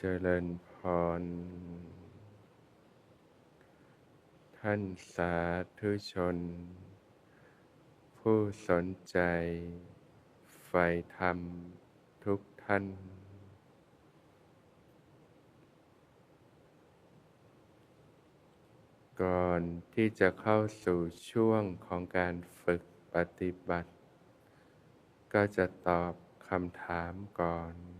เจริญพร ท่านสาธุชน ผู้สนใจใฝ่ธรรมทุกท่าน ก่อนที่จะเข้าสู่ช่วงของการฝึกปฏิบัติ ก็จะตอบคำถามก่อน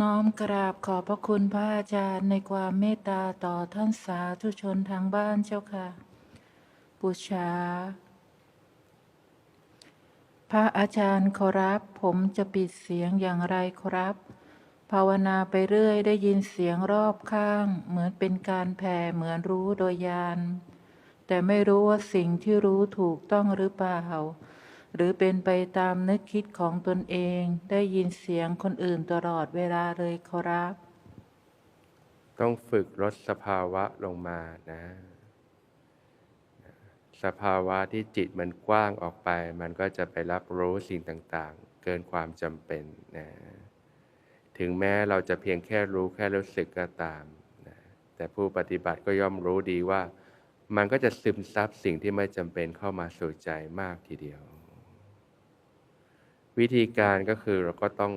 น้อมกราบขอบพระคุณพระอาจารย์ในความเมตตาต่อท่านสาธุชนทางบ้านเจ้าค่ะบูชา พระอาจารย์ขอรับ ผมจะปิดเสียงอย่างไรครับ ภาวนาไปเรื่อยได้ยินเสียงรอบข้าง เหมือนเป็นการแผ่เหมือนรู้โดยยาน แต่ไม่รู้ว่าสิ่งที่รู้ถูกต้องหรือเปล่า หรือเป็นไปตามนึกคิดของตนเองได้ยินเสียงคนอื่นตลอดเวลาเลยขอรับ ต้องฝึกลดสภาวะลงมานะ สภาวะที่จิตมันกว้างออกไป มันก็จะไปรับรู้สิ่งต่างๆ เกินความจำเป็นนะถึงแม้เราจะเพียงแค่รู้แค่รู้สึกก็ตามนะแต่ผู้ปฏิบัติก็ย่อมรู้ดีว่า มันก็จะซึมซับสิ่งที่ไม่จำเป็นเข้ามาสู่ใจมากทีเดียว วิธีการก็คือเราก็ต้อง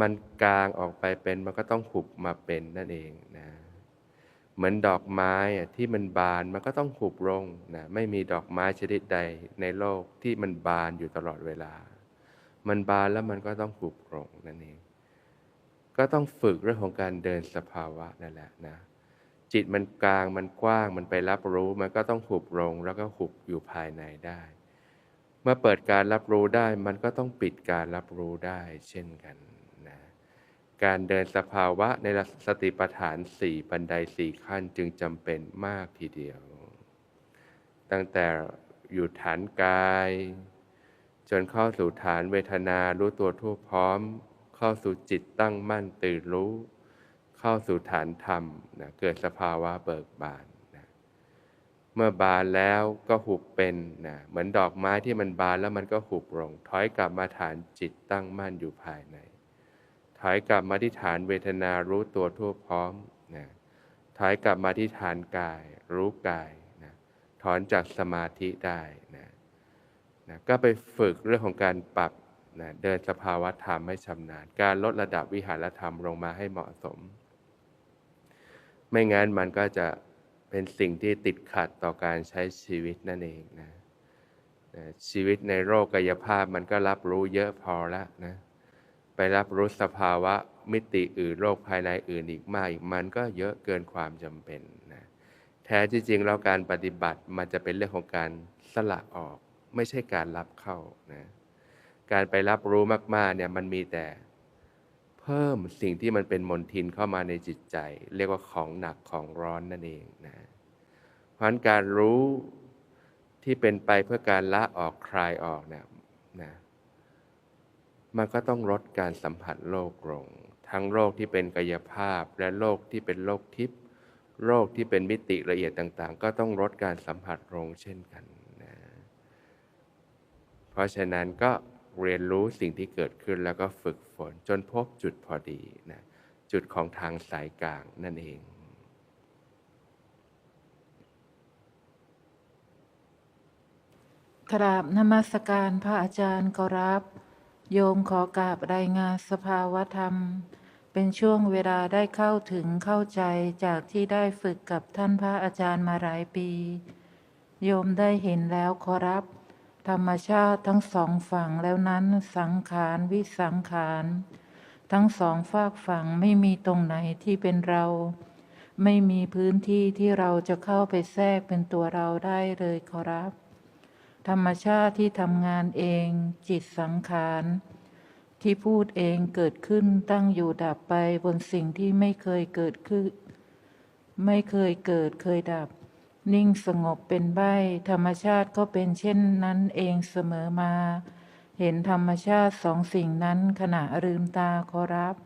มันกลางออกไปเป็นมันก็ต้องหุบมาเป็นนั่นเองนะเหมือนดอกไม้ที่มันบานมันก็ต้องหุบลงนะไม่มีดอกไม้ชนิดใดในโลกที่มันบานอยู่ตลอดเวลา มันบานแล้วมันก็ต้องหุบลงนั่นเอง ก็ต้องฝึกเรื่องของการเดินสภาวะนั่นแหละนะจิตมันกลางมันกว้างมันไปรับรู้มันก็ต้องหุบลงแล้วก็หุบอยู่ภายในได้ มื่อเปิดการรับรู้ได้มันก็ต้องปิดการรับรู้ได้เช่นกันนะการเดินสภาวะในสติปัฏฐานสี่บันไดสี่ขั้นจึงจำเป็นมากทีเดียว ตั้งแต่อยู่ฐานกาย จนเข้าสู่ฐานเวทนารู้ตัวทั่วพร้อม เข้าสู่จิตตั้งมั่นตื่นรู้ เข้าสู่ฐานธรรมนะเกิดสภาวะเบิกบาน เมื่อบานแล้วก็หุบเป็นนะเหมือนดอกไม้ที่มันบานแล้วมันก็หุบลง ถอยกลับมาฐานจิตตั้งมั่นอยู่ภายใน ถอยกลับมาที่ฐานเวทนารู้ตัวทั่วพร้อมนะถอยกลับมาที่ฐานกาย รู้กายนะถอนจากสมาธิได้นะนะก็ไปฝึกเรื่องของการปรับนะเดินสภาวะธรรมให้ชำนาญ การลดระดับวิหารธรรมลงมาให้เหมาะสม ไม่งั้นมันก็จะ เป็นสิ่งที่ติดขัดต่อการใช้ชีวิตนั่นเองนะนะชีวิตในโรคกายภาพมันก็รับรู้เยอะพอแล้วนะไปรับรู้สภาวะมิติอื่นโรคภายในอื่นอีกมากอีกมันก็เยอะเกินความจำเป็นนะแท้ที่จริงแล้วการปฏิบัติมันจะเป็นเรื่องของการสละออก ไม่ใช่การรับเข้านะการไปรับรู้มากๆเนี่ยมันมีแต่ พิ่มสิ่งที่มันเป็นมลทินเข้ามาในจิตใจ เรียกว่าของหนักของร้อนนั่นเองนะเพราะฉะนั้นการรู้ที่เป็นไปเพื่อการละออกคลายออกเนี่ยนะมันก็ต้องลดการสัมผัสโลกลง ทั้งโรคที่เป็นกายภาพและโรคที่เป็นโรคทิพย์โรคที่เป็นมิติละเอียดต่าง ๆ ก็ต้องลดการสัมผัสลงเช่นกันนะเพราะฉะนั้นก็เรียนรู้สิ่งที่เกิดขึ้นแล้วก็ฝึก ฝน จนพบจุดพอดีนะจุดของทางสายกลางนั่นเองกราบนมัสการพระอาจารย์ขอรับ โยมขอกราบรายงานสภาวธรรม เป็นช่วงเวลาได้เข้าถึงเข้าใจจากที่ได้ฝึกกับท่านพระอาจารย์มาหลายปี โยมได้เห็นแล้วขอรับ ธรรมชาติทั้งสองฝั่งแล้วนั้นสังขารวิสังขารทั้งสองฝากฝั่งไม่มีตรงไหนที่เป็นเรา ไม่มีพื้นที่ที่เราจะเข้าไปแทรกเป็นตัวเราได้เลยขอรับ ธรรมชาติที่ทำงานเอง จิตสังขารที่พูดเองเกิดขึ้นตั้งอยู่ดับไปบนสิ่งที่ไม่เคยเกิดขึ้น ไม่เคยเกิดเคยดับ นิ่งสงบเป็นใบธรรมชาติก็เป็นเช่นนั้นเองเสมอมา เห็นธรรมชาติสองสิ่งนั้นขณะลืมตาขอรับ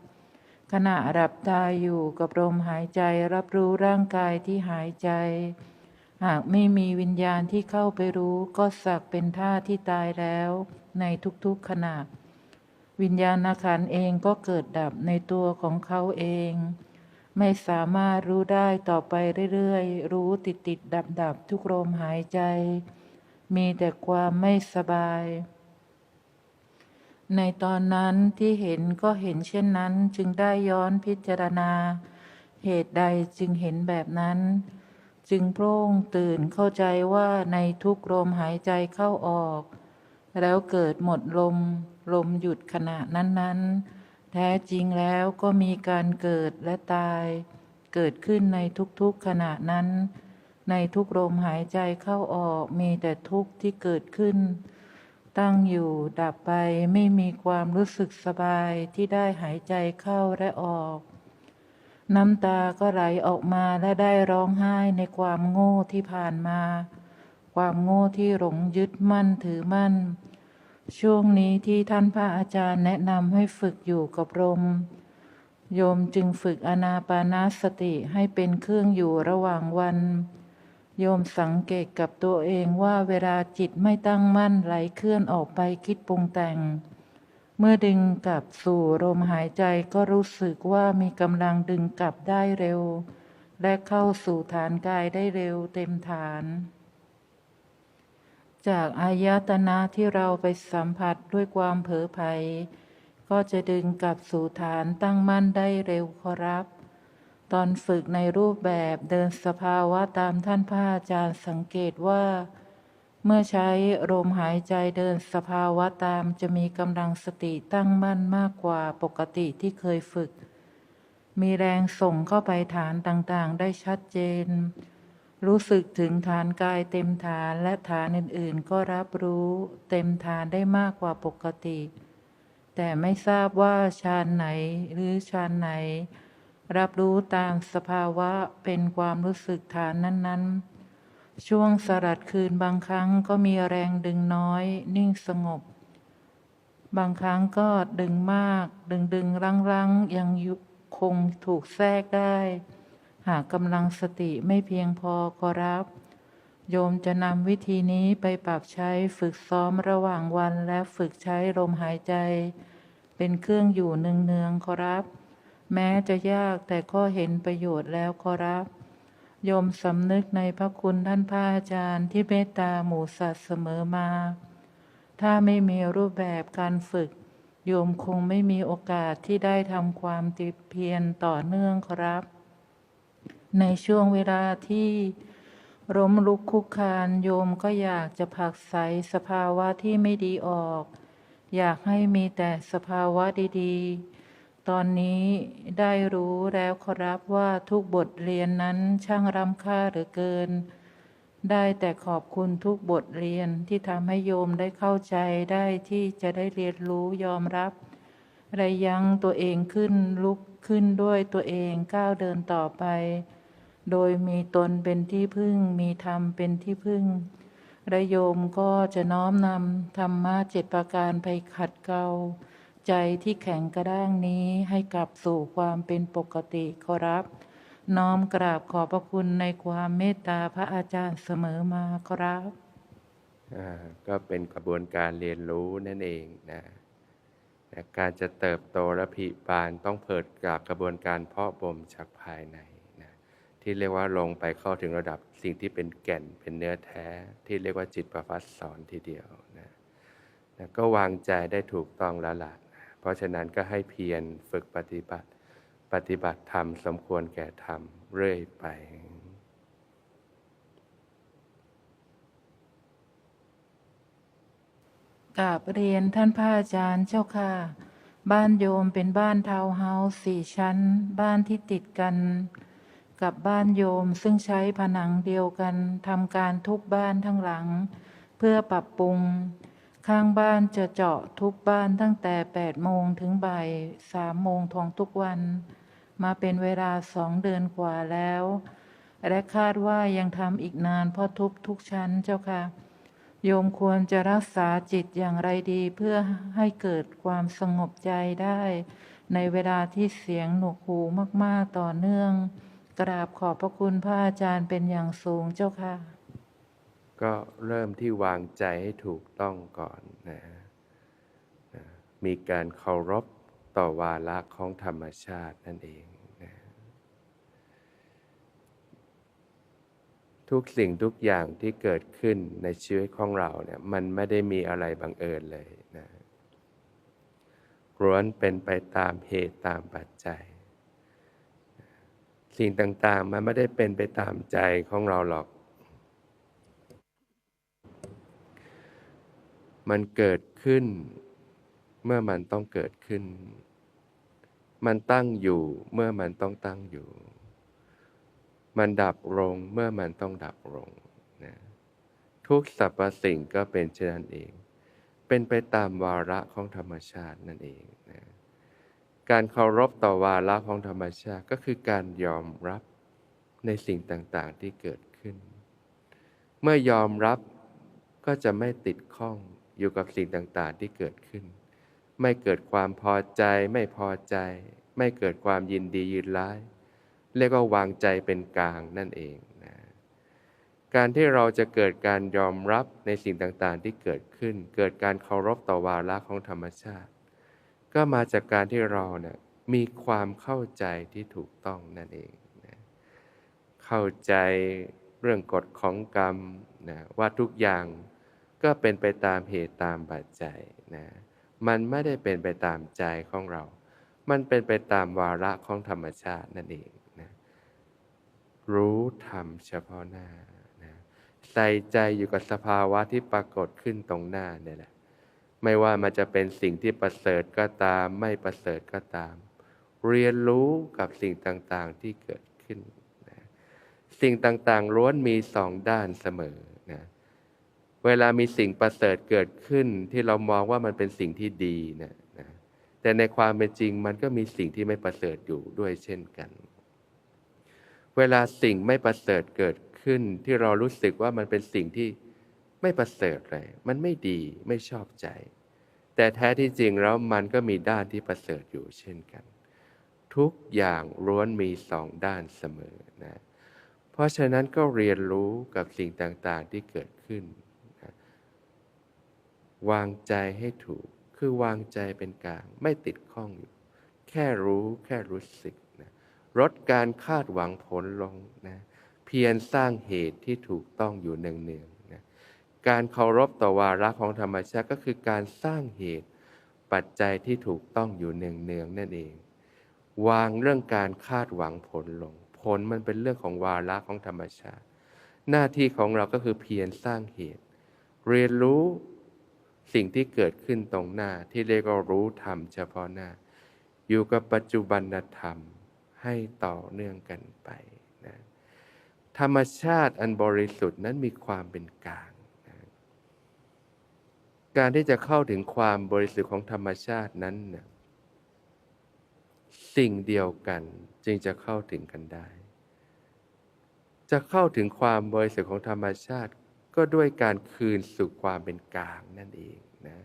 ขณะหลับตาอยู่กับลมหายใจรับรู้ร่างกายที่หายใจ หากไม่มีวิญญาณที่เข้าไปรู้ก็สักเป็นท่าที่ตายแล้ว ในทุกๆขณะ วิญญาณขันธ์เองก็เกิดดับในตัวของเขาเอง ไม่สามารถรู้ได้ต่อไปเรื่อยๆ รู้ติดติดดับดับทุกลมหายใจ มีแต่ความไม่สบาย ในตอนนั้นที่เห็นก็เห็นเช่นนั้นจึงได้ย้อนพิจารณา เหตุใดจึงเห็นแบบนั้น จึงโพร่งตื่นเข้าใจว่าในทุกลมหายใจเข้าออก แล้วเกิดหมดลม ลมหยุดขณะนั้นๆ แท้จริงแล้วก็มีการเกิดและตาย เกิดขึ้นในทุกๆขณะนั้น ในทุกลมหายใจเข้าออกมีแต่ทุกข์ที่เกิดขึ้น ตั้งอยู่ดับไปไม่มีความรู้สึกสบายที่ได้หายใจเข้าและออก น้ำตาก็ไหลออกมาและได้ร้องไห้ในความโง่ที่ผ่านมา ความโง่ที่หลงยึดมั่นถือมั่น ช่วงนี้ที่ท่านพระอาจารย์แนะนำให้ฝึกอยู่กับลม โยมจึงฝึกอนาปานาสติให้เป็นเครื่องอยู่ระหว่างวัน โยมสังเกตกับตัวเองว่าเวลาจิตไม่ตั้งมั่นไหลเคลื่อนออกไปคิดปรุงแต่ง เมื่อดึงกลับสู่ลมหายใจก็รู้สึกว่ามีกำลังดึงกลับได้เร็ว และเข้าสู่ฐานกายได้เร็วเต็มฐาน จากอายตนะที่เราไปสัมผัสด้วยความเผลอไผก็จะดึงกลับสู่ฐานตั้งมั่นได้เร็วขอรับ ตอนฝึกในรูปแบบเดินสภาวะตามท่านพระอาจารย์สังเกตว่า เมื่อใช้ลมหายใจเดินสภาวะตามจะมีกำลังสติตั้งมั่นมากกว่าปกติที่เคยฝึก มีแรงส่งเข้าไปฐานต่างๆ ได้ชัดเจน รู้สึกถึงฐานกายเต็มฐานและฐานอื่นๆ ก็รับรู้เต็มฐานได้มากกว่าปกติ แต่ไม่ทราบว่าฌานไหนหรือฌานไหน รับรู้ตามสภาวะเป็นความรู้สึกฐานนั้นๆ ช่วงสลัดคืนบางครั้งก็มีแรงดึงน้อย นิ่งสงบ บางครั้งก็ดึงมาก ดึงดึงรั้งรั้งยังคงถูกแทรกได้ หากกำลังสติไม่เพียงพอก็รับ โยมจะนำวิธีนี้ไปปรับใช้ฝึกซ้อมระหว่างวันและฝึกใช้ลมหายใจ เป็นเครื่องอยู่เนืองๆขอรับ แม้จะยากแต่ก็เห็นประโยชน์แล้วขอรับ โยมสำนึกในพระคุณท่านพระอาจารย์ที่เมตตาหมู่สัตว์เสมอมา ถ้าไม่มีรูปแบบการฝึก โยมคงไม่มีโอกาสที่ได้ทำความติดเพียรต่อเนื่องครับ ในช่วงเวลาที่ล้มลุกคุกคานโยมก็อยากจะผักไสสภาวะที่ไม่ดีออก อยากให้มีแต่สภาวะดีๆ ตอนนี้ได้รู้แล้วครับว่าทุกบทเรียนนั้นช่างรำค่าเหลือเกิน ได้แต่ขอบคุณทุกบทเรียนที่ทำให้โยมได้เข้าใจได้ที่จะได้เรียนรู้ยอมรับระยั้งตัวเองขึ้นลุกขึ้นด้วยตัวเองก้าวเดินต่อไป โดยมีตนเป็นที่พึ่ง มีธรรมเป็นที่พึ่งและโยมก็จะน้อมนำธรรมะเจ็ดประการไปขัดเกลาใจที่แข็งกระด้างนี้ให้กลับสู่ความเป็นปกติขอรับ น้อมกราบขอบพระคุณในความเมตตาพระอาจารย์เสมอมาครับก็เป็นกระบวนการเรียนรู้นั่นเองนะการจะเติบโตและผิบานต้องเปิดจากกระบวนการเพาะบ่มจากภายใน ที่เรียกว่าลงไปเข้าถึงระดับสิ่งที่เป็นแก่นเป็นเนื้อแท้ ที่เรียกว่าจิตประพัสสอนทีเดียวนะนะก็วางใจได้ถูกต้องแล้วล่ะนะเพราะฉะนั้นก็ให้เพียรฝึกปฏิบัติ ปฏิบัติธรรมสมควรแก่ธรรมเรื่อยไปกราบเรียนท่านพระอาจารย์เจ้าค่ะ บ้านโยมเป็นบ้านทาวน์เฮาส์สี่ชั้น บ้านที่ติดกัน กับบ้านโยมซึ่งใช้ผนังเดียวกันทำการทุบบ้านทั้งหลัง เพื่อปรับปรุง ข้างบ้านจะเจาะทุบบ้านตั้งแต่8โมงถึงบ่าย3โมงทองทุกวัน มาเป็นเวลาสองเดือนกว่าแล้ว และคาดว่ายังทำอีกนานเพราะทุบทุกชั้นเจ้าค่ะ โยมควรจะรักษาจิตอย่างไรดีเพื่อให้เกิดความสงบใจได้ ในเวลาที่เสียงหนวกหูมาก ๆ ต่อเนื่อง กราบขอบพระคุณพระอาจารย์เป็นอย่างสูงเจ้าค่ะ ก็เริ่มที่วางใจให้ถูกต้องก่อนนะนะมีการเคารพต่อวาระของธรรมชาตินั่นเองนะทุกสิ่งทุกอย่างที่เกิดขึ้นในชีวิตของเราเนี่ยมันไม่ได้มีอะไรบังเอิญเลยนะล้วนเป็นไปตามเหตุตามปัจจัย สิ่งต่างๆ มันไม่ได้เป็นไปตามใจของเราหรอก มันเกิดขึ้น เมื่อมันต้องเกิดขึ้น มันตั้งอยู่ เมื่อมันต้องตั้งอยู่ มันดับลง เมื่อมันต้องดับลงนะทุกสรรพสิ่งก็เป็นเช่นนั้นเอง เป็นไปตามวาระของธรรมชาตินั่นเองนะ การเคารพต่อวาระของธรรมชาติก็คือการยอมรับในสิ่งต่างๆที่เกิดขึ้น เมื่อยอมรับก็จะไม่ติดข้องอยู่กับสิ่งต่างๆที่เกิดขึ้น ไม่เกิดความพอใจไม่พอใจ ไม่เกิดความยินดียินร้าย เรียกว่าวางใจเป็นกลางนั่นเองนะการที่เราจะเกิดการยอมรับในสิ่งต่างๆที่เกิดขึ้น เกิดการเคารพต่อวาระของธรรมชาติ ก็มาจากการที่เราเนะี่ยมีความเข้าใจที่ถูกต้องนั่นเองนะเข้าใจเรื่องกฎของกรรมนะว่าทุกอย่างก็เป็นไปตามเหตุตามปัจจัยนะมันไม่ได้เป็นไปตามใจของเรา มันเป็นไปตามวาระของธรรมชาตินั่นเองนะรู้ธรรมเฉพาะหน้านะใส่ใจอยู่กับสภาวะที่ปรากฏขึ้นตรงหน้าเนี่ยแหละ ไม่ว่ามันจะเป็นสิ่งที่ประเสริฐก็ตาม ไม่ประเสริฐก็ตาม เรียนรู้กับสิ่งต่างๆที่เกิดขึ้นนะสิ่งต่างๆล้วนมีสองด้านเสมอนะเวลามีสิ่งประเสริฐเกิดขึ้นที่เรามองว่ามันเป็นสิ่งที่ดีนะนะแต่ในความเป็นจริงมันก็มีสิ่งที่ไม่ประเสริฐอยู่ด้วยเช่นกัน เวลาสิ่งไม่ประเสริฐเกิดขึ้นที่เรารู้สึกว่ามันเป็นสิ่งที่ ไม่ประเสริฐเลย มันไม่ดีไม่ชอบใจ แต่แท้ที่จริงแล้วมันก็มีด้านที่ประเสริฐอยู่เช่นกัน ทุกอย่างล้วนมีสองด้านเสมอนะเพราะฉะนั้นก็เรียนรู้กับสิ่งต่างๆที่เกิดขึ้นวางใจให้ถูก คือวางใจเป็นกลางไม่ติดข้องอยู่ แค่รู้แค่รู้สึกนะลดการคาดหวังผลลงนะเพียรสร้างเหตุที่ถูกต้องอยู่เนืองๆ การเคารพต่อวาระของธรรมชาติก็คือการสร้างเหตุปัจจัยที่ถูกต้องอยู่เนืองๆนั่นเอง วางเรื่องการคาดหวังผลลง ผลมันเป็นเรื่องของวาระของธรรมชาติ หน้าที่ของเราก็คือเพียรสร้างเหตุ เรียนรู้สิ่งที่เกิดขึ้นตรงหน้าที่เรียกว่ารู้ธรรมเฉพาะหน้า อยู่กับปัจจุบันธรรมให้ต่อเนื่องกันไปนะธรรมชาติอันบริสุทธิ์นั้นมีความเป็นกลาง การที่จะเข้าถึงความบริสุทธิ์ของธรรมชาตินั้นนะสิ่งเดียวกันจึงจะเข้าถึงกันได้ จะเข้าถึงความบริสุทธิ์ของธรรมชาติ ก็ด้วยการคืนสู่ความเป็นกลางนั่นเองนะ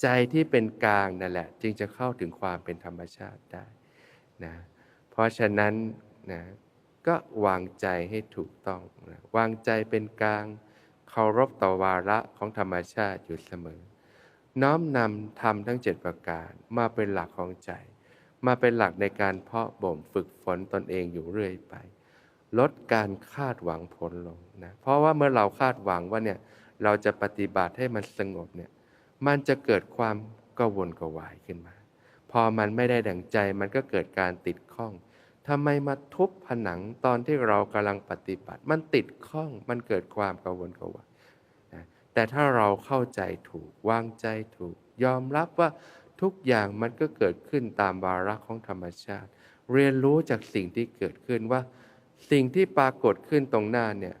ใจที่เป็นกลางนั่นแหละ จึงจะเข้าถึงความเป็นธรรมชาติได้นะเพราะฉะนั้นนะก็วางใจให้ถูกต้องนะวางใจเป็นกลาง เคารพต่อวาระของธรรมชาติอยู่เสมอ น้อมนำธรรมทั้งเจ็ดประการมาเป็นหลักของใจ มาเป็นหลักในการเพาะบ่มฝึกฝนตนเองอยู่เรื่อยไป ลดการคาดหวังผลลงนะเพราะว่าเมื่อเราคาดหวังว่าเนี่ยเราจะปฏิบัติให้มันสงบเนี่ยมันจะเกิดความกวนกวายขึ้นมา พอมันไม่ได้ดังใจมันก็เกิดการติดข้อง ทำไมมาทุบผนังตอนที่เรากำลังปฏิบัติ มันติดข้องมันเกิดความกังวนกวายนะแต่ถ้าเราเข้าใจถูกวางใจถูก ยอมรับว่าทุกอย่างมันก็เกิดขึ้นตามวาระของธรรมชาติ เรียนรู้จากสิ่งที่เกิดขึ้นว่า สิ่งที่ปรากฏขึ้นตรงหน้าเนี่ย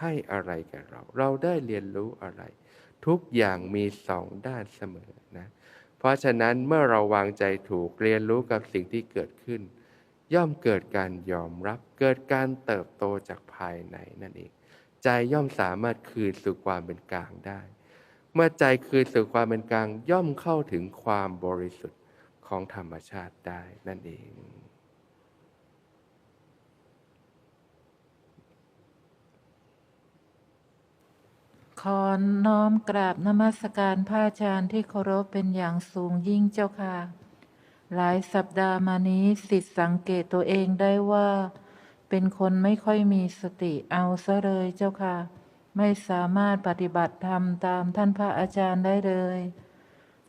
ให้อะไรแก่เรา เราได้เรียนรู้อะไร ทุกอย่างมีสองด้านเสมอนะเพราะฉะนั้นเมื่อเราวางใจถูกเรียนรู้กับสิ่งที่เกิดขึ้น ย่อมเกิดการยอมรับเกิดการเติบโตจากภายในนั่นเอง ใจย่อมสามารถคืนสู่ความเป็นกลางได้ เมื่อใจคืนสู่ความเป็นกลางย่อมเข้าถึงความบริสุทธิ์ของธรรมชาติได้นั่นเองขอน้อมกราบนมัสการพระอาจารย์ที่เคารพเป็นอย่างสูงยิ่งเจ้าค่ะ หลายสัปดาห์มานี้สิทธิ์สังเกตตัวเองได้ว่า เป็นคนไม่ค่อยมีสติเอาซะเลยเจ้าค่ะ ไม่สามารถปฏิบัติธรรมตามท่านพระอาจารย์ได้เลย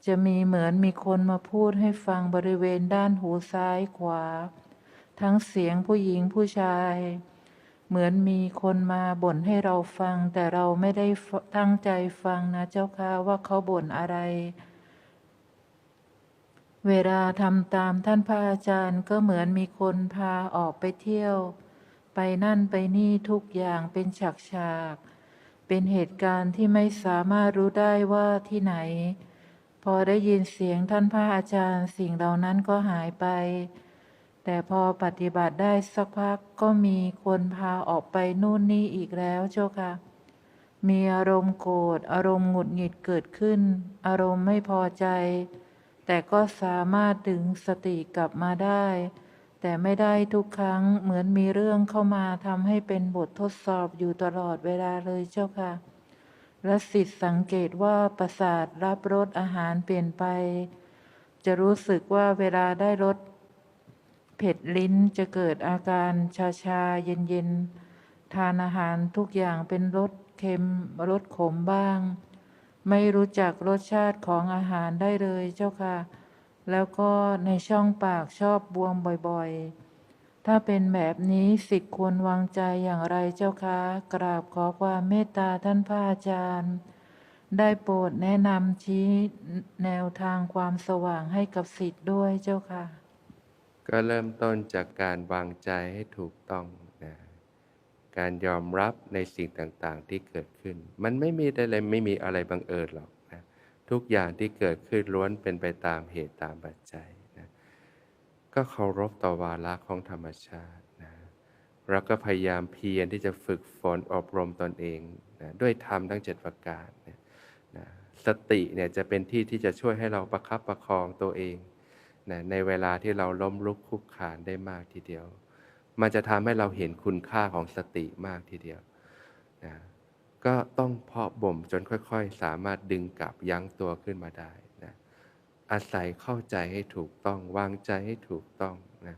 จะมีเหมือนมีคนมาพูดให้ฟังบริเวณด้านหูซ้ายขวา ทั้งเสียงผู้หญิงผู้ชาย เหมือนมีคนมาบ่นให้เราฟัง แต่เราไม่ได้ตั้งใจฟังนะเจ้าค่ะว่าเขาบ่นอะไร เวลาทำตามท่านพระอาจารย์ก็เหมือนมีคนพาออกไปเที่ยว ไปนั่นไปนี่ทุกอย่างเป็นฉากฉาก เป็นเหตุการณ์ที่ไม่สามารถรู้ได้ว่าที่ไหน พอได้ยินเสียงท่านพระอาจารย์สิ่งเหล่านั้นก็หายไป แต่พอปฏิบัติได้สักพักก็มีคนพาออกไปนู่นนี่อีกแล้วเจ้าค่ะ มีอารมณ์โกรธอารมณ์หงุดหงิดเกิดขึ้น อารมณ์ไม่พอใจ แต่ก็สามารถดึงสติกลับมาได้ แต่ไม่ได้ทุกครั้งเหมือนมีเรื่องเข้ามาทำให้เป็นบททดสอบอยู่ตลอดเวลาเลยเจ้าค่ะ และสิทธิ์สังเกตว่าประสาทรับรสอาหารเปลี่ยนไป จะรู้สึกว่าเวลาได้รสเผ็ดลิ้นจะเกิดอาการชาชาเย็นเย็นทานอาหารทุกอย่างเป็นรสเค็มรสขมบ้าง ไม่รู้จักรสชาติของอาหารได้เลยเจ้าค่ะ แล้วก็ในช่องปากชอบบวมบ่อยๆ ถ้าเป็นแบบนี้สิทธิ์ควรวางใจอย่างไรเจ้าคะกราบขอความเมตตาท่านพระอาจารย์ ได้โปรดแนะนำชี้แนวทางความสว่างให้กับสิทธิ์ด้วยเจ้าค่ะ ก็เริ่มต้นจากการวางใจให้ถูกต้อง การยอมรับในสิ่งต่างๆ ที่เกิดขึ้น มันไม่มีอะไรไม่มีอะไรบังเอิญหรอกนะทุกอย่างที่เกิดขึ้นล้วนเป็นไปตามเหตุตามปัจจัยนะก็เคารพต่อวาระของธรรมชาตินะแล้วก็พยายามเพียรที่จะฝึกฝนอบรมตนเองนะด้วยธรรมทั้งเจ็ดประการนะนะสติเนี่ยจะเป็นที่ที่จะช่วยให้เราประคับประคองตัวเองนะในเวลาที่เราล้มลุกคลุกคลานได้มากทีเดียว มันจะทำให้เราเห็นคุณค่าของสติมากทีเดียวนะก็ต้องเพาะบ่มจนค่อย ๆ สามารถดึงกลับยั้งตัวขึ้นมาได้นะอาศัยเข้าใจให้ถูกต้องวางใจให้ถูกต้องนะ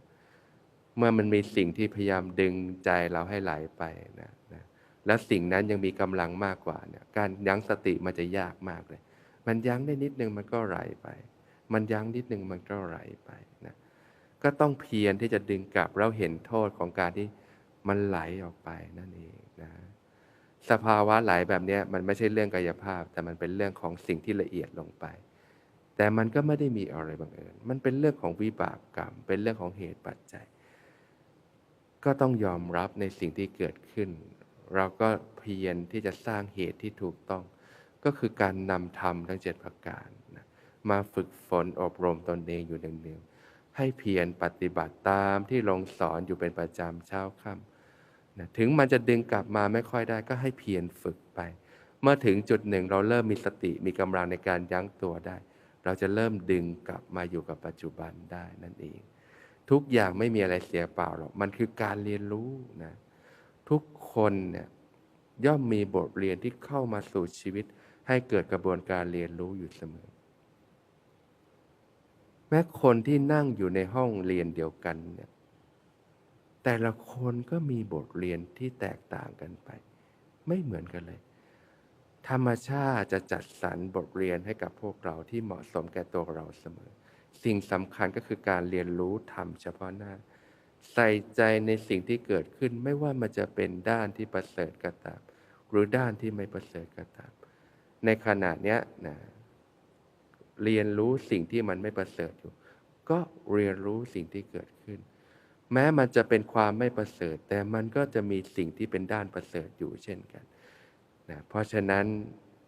เมื่อมันมีสิ่งที่พยายามดึงใจเราให้ไหลไปนะนะและสิ่งนั้นยังมีกำลังมากกว่าเนี่ยการยั้งสติมันจะยากมากเลย มันยั้งได้นิดนึงมันก็ไหลไป มันยั้งนิดนึงมันก็ไหลไปนะ ก็ต้องเพียรที่จะดึงกลับแล้วเห็นโทษของการที่มันไหลออกไปนั่นเองนะ สภาวะไหลแบบนี้มันไม่ใช่เรื่องกายภาพ แต่มันเป็นเรื่องของสิ่งที่ละเอียดลงไป แต่มันก็ไม่ได้มีอะไรบังเอิญมันเป็นเรื่องของวิบากกรรม เป็นเรื่องของเหตุปัจจัย ก็ต้องยอมรับในสิ่งที่เกิดขึ้น เราก็เพียรที่จะสร้างเหตุที่ถูกต้อง ก็คือการนำธรรมทั้งเจ็ดประการนะมาฝึกฝนอบรมตนเองอยู่เนืองๆ ให้เพียรปฏิบัติตามที่ลงสอนอยู่เป็นประจำเช้าค่ำนะถึงมันจะดึงกลับมาไม่ค่อยได้ก็ให้เพียรฝึกไป เมื่อถึงจุดหนึ่งเราเริ่มมีสติมีกำลังในการยั้งตัวได้ เราจะเริ่มดึงกลับมาอยู่กับปัจจุบันได้นั่นเอง ทุกอย่างไม่มีอะไรเสียเปล่าหรอกมันคือการเรียนรู้นะทุกคนเนี่ยย่อมมีบทเรียนที่เข้ามาสู่ชีวิต ให้เกิดกระบวนการเรียนรู้อยู่เสมอ ม้คนที่นั่งอยู่ในห้องเรียนเดียวกันเนี่ยแต่ละคนก็มีบทเรียนที่แตกต่างกันไป ไม่เหมือนกันเลย ธรรมชาติจะจัดสรรบทเรียนให้กับพวกเราที่เหมาะสมแก่ตัวเราเสมอ สิ่งสำคัญก็คือการเรียนรู้ทำเฉพาะหน้า ใส่ใจในสิ่งที่เกิดขึ้นไม่ว่ามันจะเป็นด้านที่ประเสริฐก็ตาม หรือด้านที่ไม่ประเสริฐก็ตาม ในขณะเนี้ยนะ เรียนรู้สิ่งที่มันไม่ประเสริฐอยู่ ก็เรียนรู้สิ่งที่เกิดขึ้น แม้มันจะเป็นความไม่ประเสริฐ แต่มันก็จะมีสิ่งที่เป็นด้านประเสริฐอยู่เช่นกันนะเพราะฉะนั้น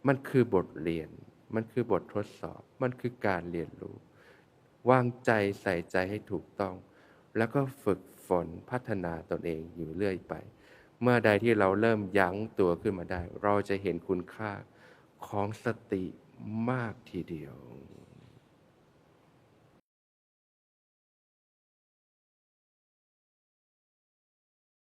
มันคือบทเรียน มันคือบททดสอบ มันคือการเรียนรู้ วางใจใส่ใจให้ถูกต้อง แล้วก็ฝึกฝนพัฒนาตนเองอยู่เรื่อยไป เมื่อใดที่เราเริ่มยั้งตัวขึ้นมาได้ เราจะเห็นคุณค่าของสติ มากทีเดียว